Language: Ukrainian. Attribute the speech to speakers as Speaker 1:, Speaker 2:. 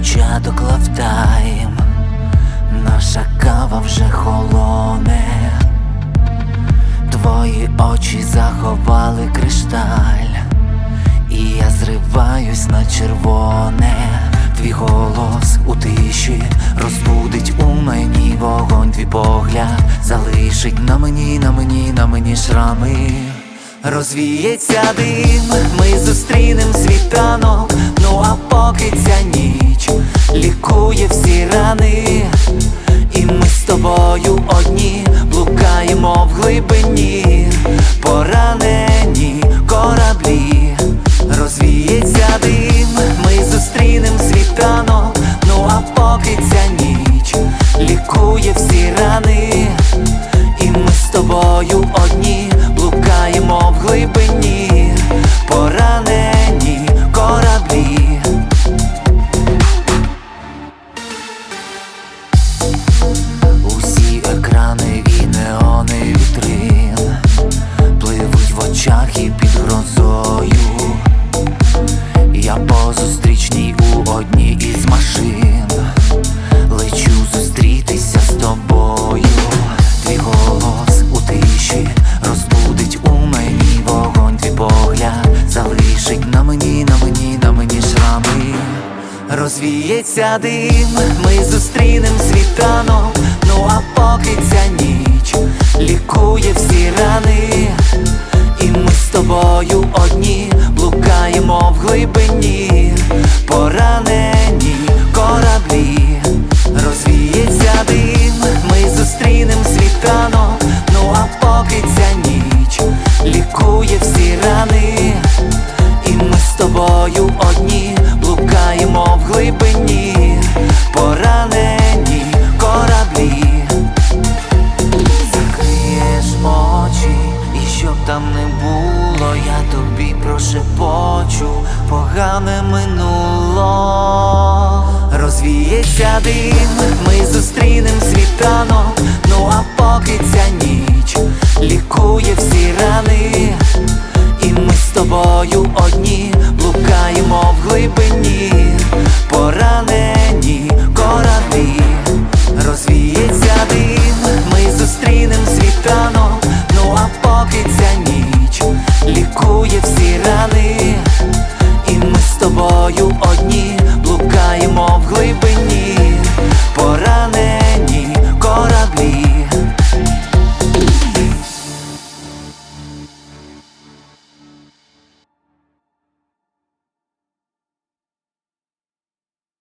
Speaker 1: початок лавтайм, наша кава вже холоне, твої очі заховали кришталь, і я зриваюсь на червоне, твій голос у тиші розбудить у мені вогонь, твій погляд залишить на мені, на мені, на мені шрами. Розвіється дим, ми зустрінем світанок, ну а поки ця ніч лікує всі рани, і ми з тобою одні блукаємо в глибині, поранені кораблі, розвіється дим, ми зустрінем світанок, ну а поки ця ніч лікує всі рани, і ми з тобою Розвіється дим, ми зустрінем світанок, ну а поки ця ніч лікує всі рани, і ми з тобою одні блукаємо в глибині, поранені кораблі, розвіється дим, ми зустрінем світанок, ну а поки ця ніч лікує всі рани, і ми з тобою одні блукаємо погане минуло, розвіється дим, ми зустрінем світанок, ну а поки ця ніч лікує всі рани, і ми з тобою одні блукаємо в глибині, поранені коради, розвіється дим, ми зустрінем світанок, ну а поки ця ніч лікує всі рани тобою одні. Блукаємо в глиби